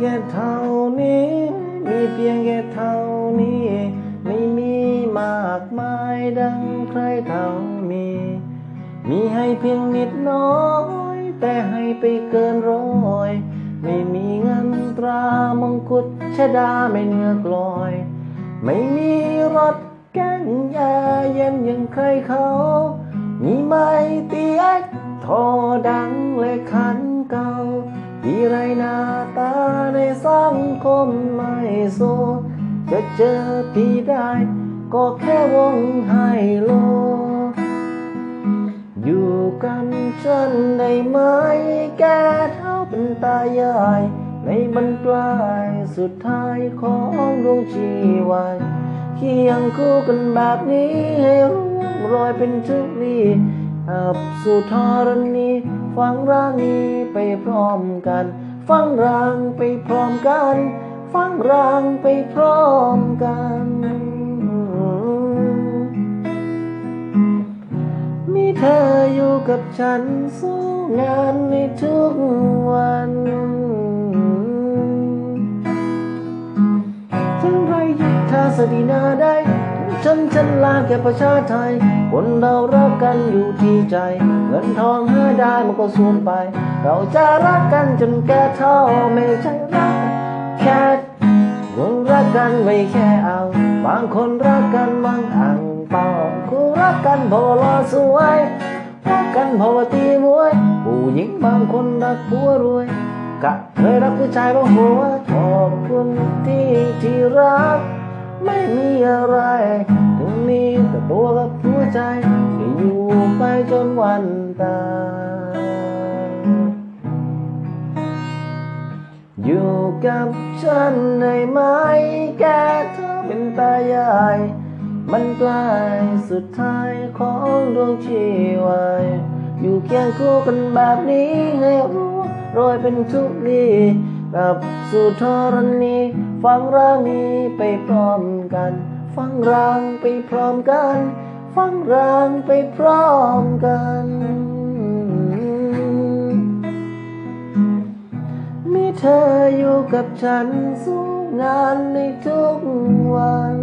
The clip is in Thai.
แค่เท่านี้ มีเพียงแค่เท่านี้ ไม่มีมากมายดังใครเขามี มีให้เพียงนิดน้อย แต่ให้ไปเกินร้อย ไม่มีเงินตรามงกุฎชดาไม่เนื้อกลอย ไม่มีรถแก้งยาเย็นอย่างใครเขา มีไม่เตียทอดังและขันเก่า จะเจอพี่ได้ ก็แค่วงไฮโล อยู่กันฉันได้ไหมแกเท่าเป็นตายาย ในบรรปลายสุดท้ายของดวงชีวันเคียงคู่กันแบบนี้ให้ร่วงโรยเป็นชุกลีอับสู่ธรณีฟังร่างนี้ไปพร้อมกัน ฟังร่างไปพร้อมกัน ฟังร่างไปพร้อมกัน มีเธออยู่กับฉันสู้งานในทุกวันถึงไรยุทธาสดีนาได้ ฉันฉันลาแก่ประชาไทย คนเรารักกันอยู่ที่ใจ เงินทองหาได้มันก็สูญไป เราจะรักกันจนแก่เท่าไม่ใช่รัก แค่คนรักกันไม่แค่เอา บางคนรักกันมังอ่างเปาคู่รักกันเพอรอสวยรักกันเพราะว่าตีมวย ผู้หญิงบางคนรักผัวรวยกะเคยรักผู้ชายเพราะหัวขอบคุณที่ที่รัก ไม่มีอะไรถึงมีแต่ตัวกับหัวใจที่อยู่ไปจนวันตาย กับฉันได้ไหม แกเธอเป็นตายาย มันใกล้สุดท้ายของดวงชีวาย อยู่เคียงคู่กันแบบนี้ให้รู้โรยเป็นทุกลีกลับสู่ธรณีฟังร่างนี้ไปพร้อมกัน ฟังร่างไปพร้อมกัน ฟังร่างไปพร้อมกัน ธออยู่กับฉันสู้งานในทุกวัน